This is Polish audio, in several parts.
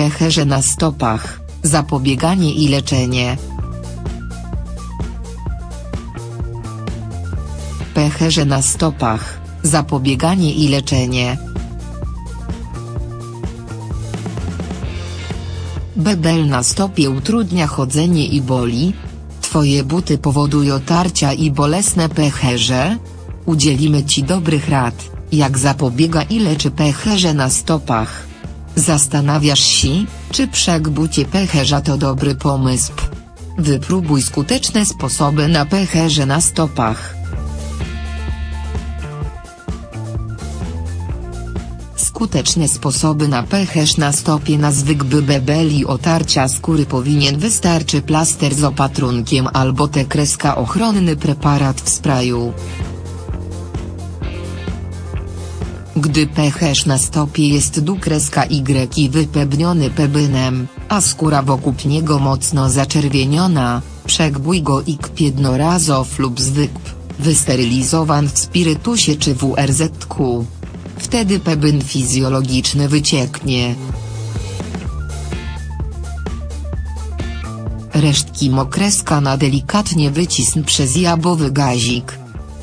pęcherze na stopach, zapobieganie i leczenie. Pęcherze na stopach, zapobieganie i leczenie. Bebel na stopie utrudnia chodzenie i boli. Twoje buty powodują tarcia i bolesne pęcherze? Udzielimy Ci dobrych rad, jak zapobiega i leczy pęcherze na stopach. Zastanawiasz się, czy przegbucie pęcherza to dobry pomysł? Wypróbuj skuteczne sposoby na pęcherze na stopach. Skuteczne sposoby na pęcherz na stopie na zwykły bebeli otarcia skóry powinien wystarczy plaster z opatrunkiem albo te kreska ochronny preparat w sprayu. Gdy pęcherz na stopie jest dukreska Y i wypełniony pebynem, a skóra wokół niego mocno zaczerwieniona, przegbuj go ik jednorazow lub zwykł, wysterylizowan w spirytusie czy WRZ-ku. Wtedy pebyn fizjologiczny wycieknie. Resztki mokreska na delikatnie wycisn przez jabowy gazik.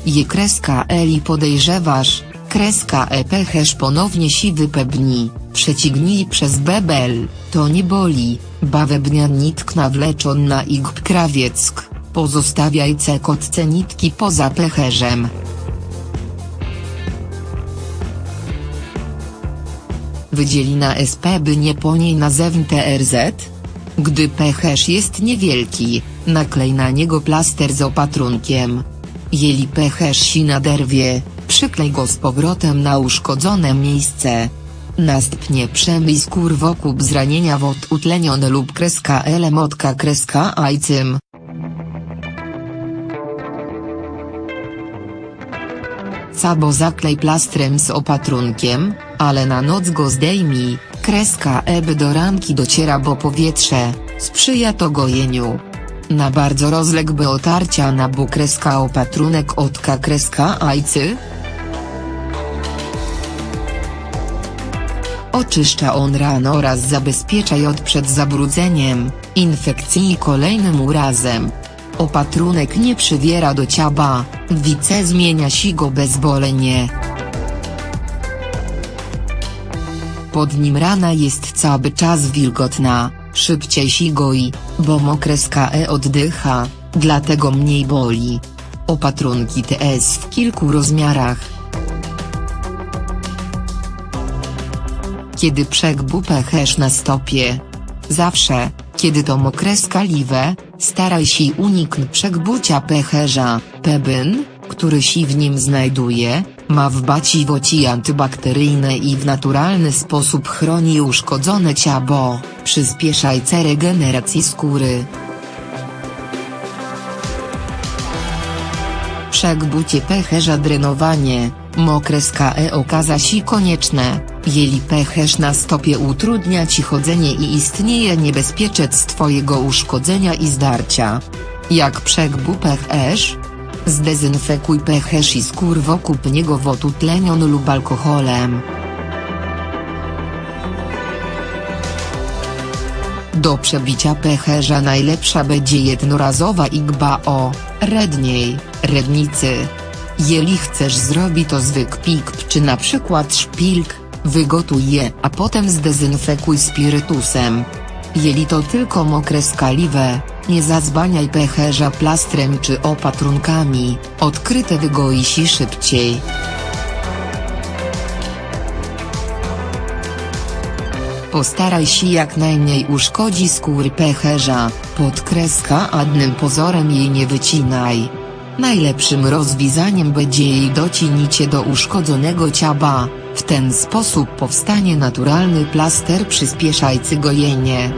Je kreska Eli podejrzewasz, kreska E pęcherz ponownie siwy pebni, przecignij przez bebel, to nie boli, bawebnia nitkna wleczona i krawieck, pozostawiaj cekotce nitki poza pęcherzem. Wydzielina SP by nie po niej nazewń TRZ? Gdy pęcherz jest niewielki, naklej na niego plaster z opatrunkiem. Jeli pęcherz si naderwie, przyklej go z powrotem na uszkodzone miejsce. Następnie przemyj skór wokół zranienia wod utlenione lub kreska elemotka kreska ajcym. Cabo zaklej plastrem z opatrunkiem, ale na noc go zdejmij, kreska eby do ranki dociera bo powietrze, sprzyja to gojeniu. Na bardzo rozległe otarcia na bu kreska opatrunek otka kreska ajcy? Oczyszcza on rano oraz zabezpiecza jod przed zabrudzeniem, infekcji i kolejnym urazem. Opatrunek nie przywiera do ciaba, wice zmienia si go bezbolenie. Pod nim rana jest cały czas wilgotna, szybciej si goi, bo mokreska e oddycha, dlatego mniej boli. Opatrunki TS w kilku rozmiarach. Kiedy przegbu pęcherz na stopie. Zawsze, kiedy to mokreska liwe, staraj się uniknąć przegbucia pęcherza, pebyn, który się w nim znajduje, ma w baciwoci antybakteryjne i w naturalny sposób chroni uszkodzone ciabo, przyspieszajce regeneracji skóry. Przegbucie pęcherza drenowanie, mokreska e okaza się konieczne, jeli pęcherz na stopie utrudnia ci chodzenie i istnieje niebezpieczeństwo jego uszkodzenia i zdarcia. Jak przegbu pęcherz? Zdezynfekuj pęcherz i skór wokół niego wodą tlenioną lub alkoholem. Do przebicia pęcherza najlepsza będzie jednorazowa igba o redniej, rednicy. Jeli chcesz zrobić to zwykły pik czy na przykład szpilk, wygotuj je a potem zdezynfekuj spirytusem. Jeli to tylko mokre skaliwe, nie zazbaniaj pęcherza plastrem czy opatrunkami, odkryte wygoi si szybciej. Postaraj się jak najmniej uszkodzi skóry pęcherza, podkreska adnym pozorem jej nie wycinaj. Najlepszym rozwiązaniem będzie jej docinicie do uszkodzonego ciaba, w ten sposób powstanie naturalny plaster przyspieszajcy gojenie.